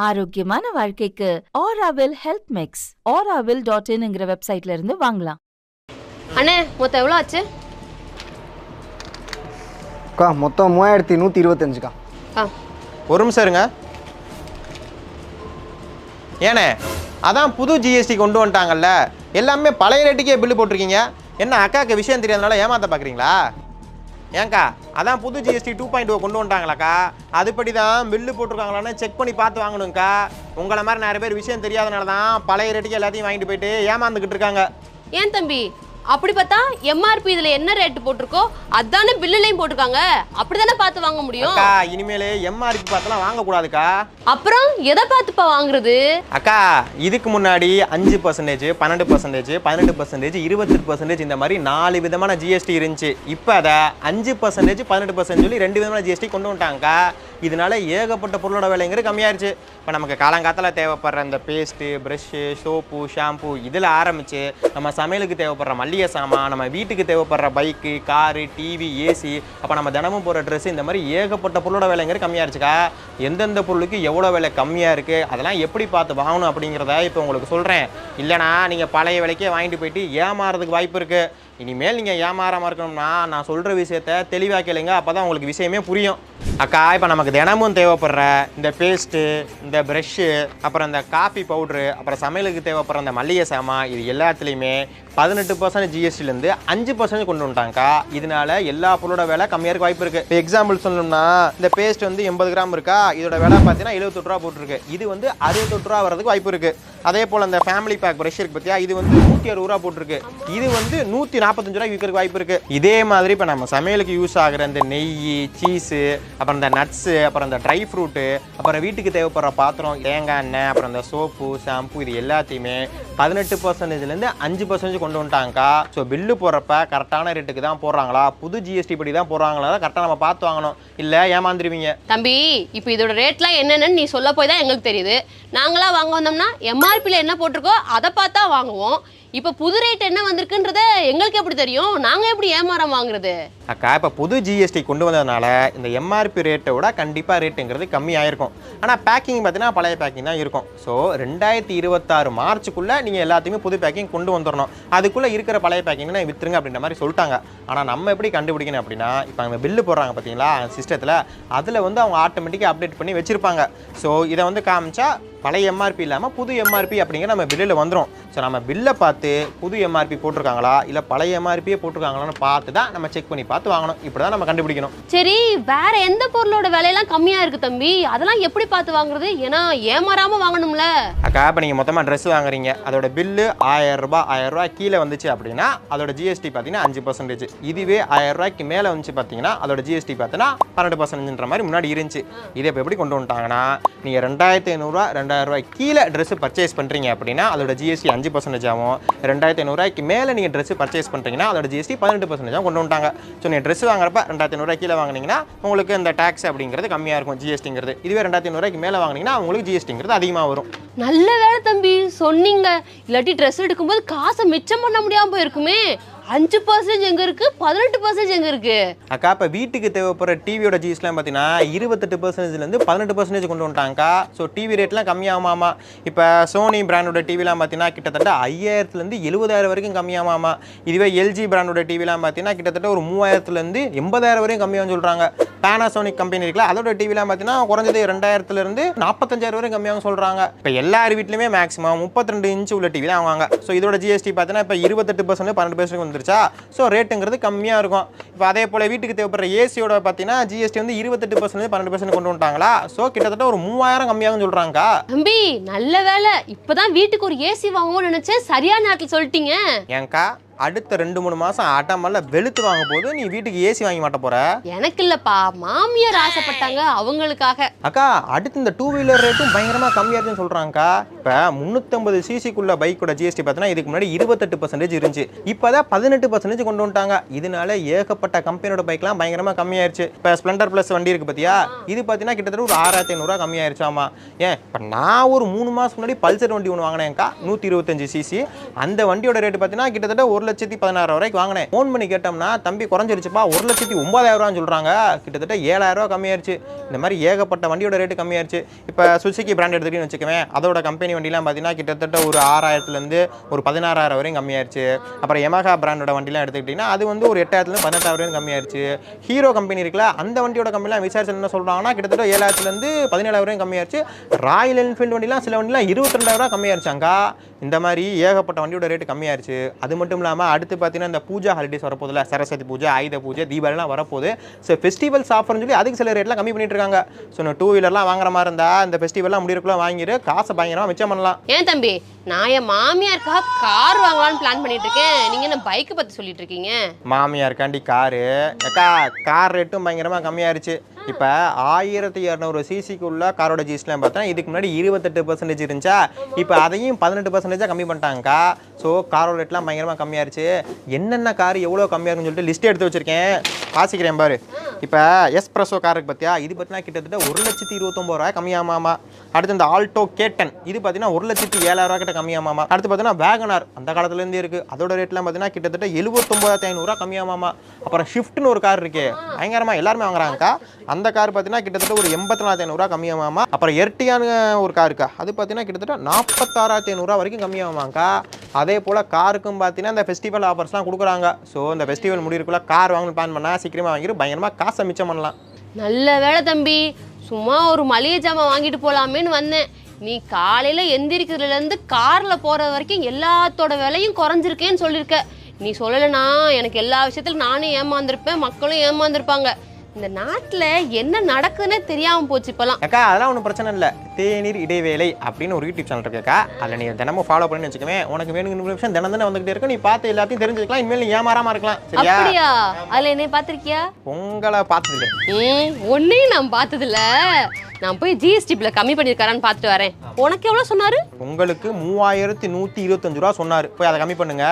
ஆரோக்கியமான வாழ்க்கைக்கு Aaravil health mix Aaravil dot இன்ங்கிற வெப்சைட்ல இருந்து வாங்கலாம். அண்ணே மொத்தம் எவ்வளோ ஆச்சு? அக்கா மொத்தம் மூவாயிரத்தி நூற்றி இருபத்தஞ்சுக்கா. ஆ. ஒரு நிமிஷம் இருங்க. ஏண்ணே அதான் புது ஜிஎஸ்டி கொண்டு வந்துட்டாங்கல்ல. எல்லாமே பழைய ரேட்டுக்கே பில்லு போட்டிருக்கீங்க. என்ன அக்காவுக்கு விஷயம் தெரியாதனால ஏமாத்த பார்க்குறீங்களா ஏங்கா அதான் புது ஜிஎஸ்டி டூ பாயிண்ட் கொண்டு வந்துட்டாங்களாக்கா? அதுபடி தான் பில்லு போட்டிருக்காங்களான்னு செக் பண்ணி பார்த்து வாங்கணுங்க்கா உங்களை மாதிரி நிறைய பேர் விஷயம் தெரியாதனால தான் பழைய ரேட்டுக்கு எல்லாத்தையும் வாங்கிட்டு போயிட்டு ஏமாந்துக்கிட்டு இருக்காங்க. ஏன் தம்பி? அப்படி பார்த்தா எம்ஆர்பி இதுல என்ன ரேட் போட்டிருக்கோ அதானே பில்லுலையும் போட்டிருக்காங்க. அப்படிதானே பார்த்து வாங்க முடியும்? அக்கா இனிமேல் எம்ஆர்பி பார்த்தெல்லாம் வாங்கக்கூடாதுக்கா. அப்புறம் எதை பார்த்துப்பா வாங்குறது? அக்கா இதுக்கு முன்னாடி அஞ்சு பர்சன்டேஜ் பன்னெண்டு பர்சன்டேஜ் பதினெட்டு பர்சன்டேஜ் இருபத்தெட்டு பர்சன்டேஜ் இந்த மாதிரி நாலு விதமான ஜிஎஸ்டி இருந்துச்சு. இப்போ அதை அஞ்சு பர்சன்டேஜ் பதினெட்டு பர்சன்ட் சொல்லி ரெண்டு விதமான ஜிஎஸ்டி கொண்டு வந்துட்டாங்கக்கா. இதனால ஏகப்பட்ட பொருளோட விலைங்கிறது கம்மியாயிருச்சு. இப்போ நமக்கு காலங்காத்தில் தேவைப்படுற இந்த பேஸ்ட்டு ப்ரஷ்ஷு சோப்பு ஷாம்பு இதில் ஆரம்பித்து நம்ம சமையலுக்கு தேவைப்படுற மல்லிகை சாமான் நம்ம வீட்டுக்கு தேவைப்படுற பைக்கு காரு டிவி ஏசி அப்போ நம்ம தினமும் போகிற ட்ரெஸ் இந்த மாதிரி ஏகப்பட்ட பொருளோட விலைங்கிறது கம்மியாக இருந்துச்சுக்கா? எந்தெந்த பொருளுக்கு எவ்வளோ விலை கம்மியாக இருக்குது அதெல்லாம் எப்படி பார்த்து வாங்கணும் அப்படிங்கிறத இப்போ உங்களுக்கு சொல்கிறேன் இல்லைனா நீங்கள் பழைய விலைக்கே வாங்கிட்டு போயிட்டு ஏமாறதுக்கு வாய்ப்பு இருக்குது இனிமேல் நீங்கள் ஏமாறாமல் இருக்கணும்னா நான் சொல்கிற விஷயத்த தெளிவாக கேளுங்க. அப்போ தான் உங்களுக்கு விஷயமே புரியும். அக்கா இப்போ நமக்கு தினமும் தேவைப்படுற இந்த பேஸ்ட்டு இந்த ப்ரஷ்ஷு அப்புறம் இந்த காஃபி பவுட்ரு அப்புறம் சமையலுக்கு தேவைப்படுற இந்த மல்லிகை சாமான் இது எல்லாத்துலேயுமே பதினெட்டு பர்சன்ட் ஜிஎஸ்டிலேருந்து அஞ்சு பர்சன்ட் கொண்டு வந்துட்டாங்கக்கா. இதனால எல்லா பொருளோட விலை கம்மியாக இருக்க வாய்ப்பு இருக்குது இப்போ எக்ஸாம்பிள் சொல்லணும்னா இந்த பேஸ்ட் வந்து எண்பது கிராம் இருக்கா? இதோட விலை பார்த்தீங்கன்னா எழுபத்தெட்டு ரூபா போட்டிருக்கு. இது வந்து அறுபத்தெட்டு ரூபா வரதுக்கு வாய்ப்பு இருக்குது அதே போல் அந்த ஃபேமிலி பேக் ப்ரெஷ் இருக்கு பார்த்தியா இது வந்து நூற்றி அறுபது ரூபா போட்டிருக்கு. இது வந்து நூற்றி நாற்பத்தஞ்சு ரூபா விற்கிறதுக்கு வாய்ப்பு இருக்குது இதே மாதிரி இப்போ நம்ம சமையலுக்கு யூஸ் ஆகிற இந்த நெய் சீஸு அப்புறம் அப்புறம் இந்த நட்ஸு அப்புறம் இந்த ட்ரை ஃப்ரூட்டு அப்புறம் வீட்டுக்கு தேவைப்படுற பாத்திரம் தேங்காய் எண்ணெய் அப்புறம் இந்த சோப்பு ஷாம்பு இது எல்லாத்தையுமே பதினெட்டு பர்சன்டேஜ்லேருந்து அஞ்சு பர்சன்டேஜ் கொண்டு வந்துட்டாங்கக்கா. ஸோ பில்லு போடுறப்ப கரெக்டான ரேட்டுக்கு தான் போடுறாங்களா? புது ஜிஎஸ்டி படி தான் போடுறாங்களா? கரெக்டாக நம்ம பார்த்து வாங்கணும். இல்லை ஏமாந்துருவீங்க. தம்பி இப்போ இதோட ரேட்லாம் என்னென்னு நீ சொல்ல போய் தான் எங்களுக்கு தெரியுது. நாங்களா வாங்க வந்தோம்னா எம்ஆர்பியில் என்ன போட்டிருக்கோ அதை பார்த்தா வாங்குவோம். இப்போ புது ரேட் என்ன வந்திருக்குன்றத எங்களுக்கு எப்படி தெரியும்? நாங்கள் எப்படி ஏமாறம் வாங்குறது? அக்கா இப்போ புது ஜிஎஸ்டி கொண்டு வந்ததுனால இந்த எம்ஆர்பி ரேட்டை விட கண்டிப்பாக ரேட்டுங்கிறது கம்மியாயிருக்கும். ஆனால் பேக்கிங் பார்த்தீங்கன்னா பழைய பேக்கிங் தான் இருக்கும். ஸோ ரெண்டாயிரத்தி இருபத்தாறு மார்ச்சுக்குள்ளே நீங்கள் எல்லாத்தையுமே புது பேக்கிங் கொண்டு வந்துடணும் அதுக்குள்ளே இருக்கிற பழைய பேக்கிங்னா விற்றுருங்க அப்படின்ற மாதிரி சொல்லிட்டாங்க. ஆனால் நம்ம எப்படி கண்டுபிடிக்கணும் அப்படின்னா இப்போ அவங்க பில்லு போடுறாங்க பார்த்தீங்களா சிஸ்டத்தில் அதில் வந்து அவங்க ஆட்டோமேட்டிக்காக அப்டேட் பண்ணி வச்சுருப்பாங்க. ஸோ இதை வந்து காமிச்சா பழைய எம்ஆர்பி இல்லாமல் புது எம்ஆர்பி அப்படிங்கிற நம்ம பில்லில் வந்துடும் ஸோ நம்ம பில்லை பார்த்து புது எம்ஆர்பி போட்டிருக்காங்களா? இல்லை பழைய எம்ஆர்பியே போட்டிருக்காங்களான்னு பார்த்து தான் நம்ம செக் பண்ணி பார்த்து வாங்கணும். இப்படி தான் நம்ம கண்டுபிடிக்கணும். சரி வேற எந்த பொருளோட விலையெல்லாம் கம்மியாக இருக்கு தம்பி? அதெல்லாம் எப்படி பார்த்து வாங்குறது? ஏன்னா ஏமாறாமல் வாங்கணும்ல. அக்கா இப்போ நீங்கள் மொத்தமாக ட்ரெஸ் வாங்குறீங்க. அதோட பில்லு ஆயிரம் ரூபாய் ஆயிரம் ரூபாய் கீழே வந்துச்சு அப்படின்னா அதோட ஜிஎஸ்டி பார்த்தீங்கன்னா அஞ்சு பர்சன்டேஜ் இதுவே ஆயிரம் ரூபாய்க்கு மேலே வந்துச்சு பார்த்தீங்கன்னா அதோட ஜிஎஸ்டி பார்த்தீங்கன்னா பன்னெண்டு பர்சன்டேஜ்ன்ற மாதிரி முன்னாடி இருந்துச்சு. இதை இப்போ எப்படி கொண்டு வந்துட்டாங்கன்னா நீங்கள் ரெண்டாயிரத்தி ஐநூறுரூவா ரெண்டாயிரம் ரூபாய் கீழே ட்ரெஸ் பர்ச்சேஸ் பண்ணுறீங்க அப்படின்னா அதோட ஜிஎஸ்டி அஞ்சு பர்சன்டேஜ் ஆகும். ரெண்டாயிரத்தி ஐநூறுரூவாய்க்கு மேலே நீங்கள் ட்ரெஸ் பர்ச்சேஸ் பண்ணுறீங்கன்னா அதோட ஜிஎஸ்டி பதினெட்டு பர்சன்டேஜ் கொண்டு வந்துட்டாங்க. ஸோ நீங்கள் ட்ரெஸ் வாங்குறப்ப ரெண்டாயிரத்தி ஐநூறுரூவா கீழே வாங்கினீங்கன்னா உங்களுக்கு இந்த டேக்ஸ் அப்படிங்கிறது கம்மியாக இருக்கும் ஜிஎஸ்டிங்கிறது இதுவே ரெண்டாயிரத்தி ஐநூறுரூவாய்க்கு மேலே வாங்குனீங்கன்னா உங்களுக்கு ஜிஎஸ்டிங்கிறது அதிகமாக வரும். நல்ல வேலை தம்பி சொன்னீங்க. இல்லாட்டி ட்ரெஸ் எடுக்கும்போது காசை மிச்சம் பண்ண முடியாம போயிருக்குமே. அஞ்சு பர்சன்டேஜ் எங்க இருக்கு? பதினெட்டு பர்சன்டேஜ் எங்க இருக்கு? அக்கா இப்போ வீட்டுக்கு தேவைப்படுற டிவியோட ஜீஸ்லாம் பார்த்தீங்கன்னா இருபத்தெட்டு பர்சன்டேஜ்லேருந்து பதினெட்டு பர்சன்டேஜ் கொண்டு வந்துட்டாங்கக்கா. ஸோ டிவி ரேட்லாம் கம்மியாகாமா இப்போ சோனி பிராண்டோட டிவிலாம் பார்த்தீங்கன்னா கிட்டத்தட்ட ஐயாயிரத்துலேருந்து எழுபதாயிரம் வரைக்கும் கம்மியாகாமா இதுவே எல்ஜி பிராண்டோட டிவிலாம் பார்த்தீங்கன்னா கிட்டத்தட்ட ஒரு மூவாயிரத்துலேருந்து எண்பதாயிரம் வரைக்கும் கம்மியாகும் சொல்கிறாங்க பேனாசோனிக் கம்பெனி இருக்குல்ல அதோட டிவிலாம் பார்த்தீங்கன்னா குறைஞ்சது ரெண்டாயிரத்துலேருந்து நாற்பத்தஞ்சாயிரம் வரைக்கும் கம்மியாகும் சொல்கிறாங்க இப்போ எல்லார் வீட்லையுமே மேக்ஸிமம் முப்பத்தி ரெண்டு இன்ச்சு உள்ள டிவி தான் வாங்க ஸோ இதோட ஜிஎஸ்டி பார்த்தீங்கன்னா இப்போ இருபத்தெட்டு பர்சன்ட் பன்னெண்டு பர்சன்ட் வந்துருச்சா? ஸோ ரேட்டுங்கிறது கம்மியாக இருக்கும். இப்போ அதே போல் வீட்டுக்கு தேவைப்படுற ஏசியோட பார்த்தீங்கன்னா ஜிஎஸ்டி வந்து இருபத்தெட்டு பர்சன்ட் பன்னெண்டு பர்சன்ட் கொண்டு வந்துட்டாங்களா? ஸோ கிட்டத்தட்ட ஒரு மூவாயிரம் கம்மியாகும் சொல்கிறாங்கக்கா தம்பி நல்ல வேலை. இப்பதான் வீட்டுக்கு ஒரு ஏசி வாங்குவோம்னு நினைச்சேன். சரியான நேரத்தில் சொல்லிட்டீங்க. ஏன்க்கா அடுத்த ரெண்டு மூணு மாதம் ஆட்டாமல்ல வெளுத்து வாங்க போது நீ வீட்டுக்கு ஏசி வாங்கி மாட்ட போற? எனக்கு இல்லப்பா. மாமியார் ஆசைப்பட்டாங்க அவங்களுக்காக. அக்கா அடுத்து இந்த டூ வீலர் ரேட்டும் பயங்கரமாக கம்மியாக இருக்குன்னு சொல்கிறாங்கக்கா இப்போ முந்நூற்றம்பது சிசிக்குள்ள பைக்கோட ஜிஎஸ்டி பார்த்தீங்கன்னா இதுக்கு முன்னாடி இருபத்தெட்டு பர்சன்டேஜ் இருந்துச்சு. இப்போ தான் பதினெட்டு பர்சன்டேஜ் கொண்டு வந்துட்டாங்க. இதனால ஏகப்பட்ட கம்பெனியோட பைக்லாம் பயங்கரமாக கம்மியாயிருச்சு. இப்போ ஸ்ப்ளெண்டர் ப்ளஸ் வண்டி இருக்குது பார்த்தியா இது பார்த்தீங்கன்னா கிட்டத்தட்ட ஒரு ஆறாயிரத்தி ஐநூறுரூவா கம்மியாயிருச்சாமா ஏன்? இப்போ நான் ஒரு மூணு மாதம் முன்னாடி பல்சர் வண்டி ஒன்று வாங்கினேன்க்கா. நூற்றி இருபத்தஞ்சு சிசி அந்த வண்டியோட ரேட்டு பார்த்தீங்கன்னா கிட்டத்தட்ட ஒரு லட்சத்தி பதினாறு வரைக்கும் வாங்கினேன். ஃபோன் பண்ணி கேட்டோம்னா தம்பி குறைஞ்சிருச்சுப்பா ஒரு லட்சத்தி ஒன்பதாயிரம் ரூபான்னு சொல்கிறாங்க கிட்டத்தட்ட ஏழாயிரம் ரூபா கம்மியாயிருச்சு. இந்த மாதிரி ஏகப்பட்ட வண்டியோட ரேட்டு கம்மியாயிருச்சு. இப்போ சுசுக்கி பிராண்ட் எடுத்துக்கிட்டேன்னு வச்சுக்கவேன். அதோட கம்பெனி வண்டிலாம் பார்த்தீங்கன்னா கிட்டத்தட்ட ஒரு ஆறாயிரத்துலேருந்து ஒரு பதினாறாயிரம் வரையும் கம்மியாயிருச்சு. அப்புறம் எமகா பிராண்டோட வண்டிலாம் எடுத்துக்கிட்டிங்கன்னா அது வந்து ஒரு எட்டாயிரத்துலேருந்து பதினெட்டாயிரம் வரையும் கம்மியாயிருச்சு. ஹீரோ கம்பெனி இருக்குல்ல அந்த வண்டியோட கம்பெனிலாம் விசாரிச்சு என்ன சொல்கிறாங்கன்னா கிட்டத்தட்ட ஏழாயிரத்துலேருந்து பதினேழாயிரம் வரையும் கம்மியாயிருச்சு. ராயல் என்ஃபீல்டு வண்டிலாம் சில வண்டிலாம் இருபத்தி ரெண்டாயிரம் ரூபா இந்த மாதிரி ஏகப்பட்ட வண்டியோட ரேட்டு கம்மியாயிருச்சு. அது மட்டும் இல்லாமல் அடுத்து பார்த்தீங்கன்னா இந்த பூஜா ஹாலிடேஸ் வரப்போதில்ல சரஸ்வதி பூஜை ஆயுத பூஜை தீபாவளிலாம் வரப்போகுது. ஸோ ஃபெஸ்டிவல்ஸ் ஆஃபர்னு சொல்லி அதுக்கு சில ரேட்லாம் கம்மி பண்ணிட்டு இருக்காங்க. ஸோ டூ வீலர்லாம் வாங்குற மாதிரி இருந்தால் இந்த ஃபெஸ்டிவல்லாம் முடியிருக்குள்ள வாங்கிட்டு காசை பயங்கரமாக மிச்சம் பண்ணலாம். ஏன் தம்பி? நான் என் மாமியாருக்காக கார் வாங்கலாம்னு பிளான் பண்ணிட்டு இருக்கேன் நீங்க என்ன பைக்கை பத்தி சொல்லிட்டு இருக்கீங்க மாமியாருக்காண்டி காரு. அக்கா கார் ரேட்டும் பயங்கரமாக கம்மியாயிருச்சு. இப்போ ஆயிரத்தி இரநூறு சிசிக்குள்ள காரோட ஜிஎஸ்டிலாம் பார்த்தா இதுக்கு முன்னாடி இருபத்தெட்டு பர்சன்டேஜ் இருந்துச்சா? இப்போ அதையும் பதினெட்டு பர்சன்டேஜாக கம்மி பண்ணிட்டாங்கக்கா. ஸோ காரோட ரேட்லாம் பயங்கரமாக கம்மியாயிருச்சு. என்னென்ன கார் எவ்வளோ கம்மியாக சொல்லிட்டு லிஸ்ட் எடுத்து வச்சிருக்கேன். வாசிக்கிறேன் பாரு. இப்போ எஸ்ப்ரெஸோ பிரசோ காருக்கு பார்த்தியா இது பார்த்தீங்கன்னா கிட்டத்தட்ட ஒரு லட்சத்தி இருபத்தொம்பது ரூபாய் கம்மியாமாமா. அடுத்து இந்த ஆல்டோ கேட்டன் இது பார்த்தீங்கன்னா ஒரு லட்சத்தி ஏழாயிரம் ரூபாய் கிட்ட கம்மியாமாமா அடுத்து பார்த்தீங்கன்னா வேகனார் அந்த காலத்துலேருந்தே இருக்குது அதோட ரேட்லாம் பார்த்தீங்கன்னா கிட்டத்தட்ட எழுபத்தொம்பதாயிரத்தி ஐநூறுரூவா கம்மியாமாமா அப்புறம் ஷிஃப்ட்னு ஒரு கார் இருக்கே. பயங்கரமாக எல்லாருமே வாங்குறாங்கக்கா. அந்த கார் பார்த்தீங்கன்னா கிட்டத்தட்ட ஒரு எண்பத்தி நாலாயிரத்தி ஐநூறுரூவா கம்மியாமாமா அப்புறம் எர்டியான்னு ஒரு கார் இருக்கா. அது பார்த்தீங்கன்னா கிட்டத்தட்ட நாற்பத்தாறாயிரத்தி ஐநூறுரூவா வரைக்கும் கம்மியாகுமாக்கா அதே போல் காருக்கும் பார்த்தீங்கன்னா இந்த ஃபெஸ்டிவல் ஆஃபர்ஸ்லாம் கொடுக்குறாங்க. ஸோ இந்த ஃபெஸ்டிவல் முடியிருக்குள்ள கார் வாங்கணும் பிளான் பண்ணால் சீக்கிரமாக வாங்கிட்டு பயங்கரமாக காசை மிச்சம் பண்ணலாம். நல்ல வேலை தம்பி. சும்மா ஒரு மளிகை ஜாமான் வாங்கிட்டு போகலாமேன்னு வந்தேன். நீ காலையில எந்திரிக்கிறதுலேருந்து காரில் கார்ல போற வரைக்கும் எல்லாத்தோட விலையும் குறைஞ்சிருக்கேன்னு சொல்லியிருக்க. நீ சொல்லலைன்னா எனக்கு எல்லா விஷயத்திலும் நானும் ஏமாந்துருப்பேன் மக்களும் ஏமாந்துருப்பாங்க. இந்த நாட்டுல என்ன நடக்குதுன்னே தெரியாம போச்சு இப்பெல்லாம். அக்கா அதெல்லாம் ஒன்றும் பிரச்சனை இல்லை. தேநீர் இடைவேளை அப்படின்னு ஒரு யூடியூப் சேனல் இருக்குக்கா அதில் நீ தினமும் ஃபாலோ பண்ணி வச்சுக்கவேன் உனக்கு வேணுங்கிற இன்ஃபர்மேஷன் தினம் தினம் வந்துகிட்டே இருக்கும். நீ பார்த்து எல்லாத்தையும் தெரிஞ்சுக்கலாம் இனிமேல் நீ ஏமாறாம இருக்கலாம். சரியா? அப்படியா? அதுல என்னைய பாத்திருக்கியா உங்களை பார்த்தது ம் ஒன்னையும் நான் பார்த்ததில்ல. நான் போய் ஜிஎஸ்டி பில்ல கம்மி பண்ணிருக்காரான்னு பார்த்துட்டு வரேன். உனக்கு எவ்வளவு சொன்னாரு? உங்களுக்கு மூவாயிரத்தி நூற்றி இருபத்தஞ்சு ரூபா சொன்னார். போய் அதை கம்மி பண்ணுங்க.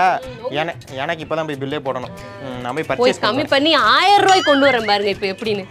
எனக்கு எனக்கு இப்போ தான் போய் பில்லே போடணும். ம், நான் போய் பர்ச்சேஸ் கம்மி பண்ணி ஆயிரம் ரூபாய் கொண்டு வரேன் பாருங்க இப்ப எப்படின்னு?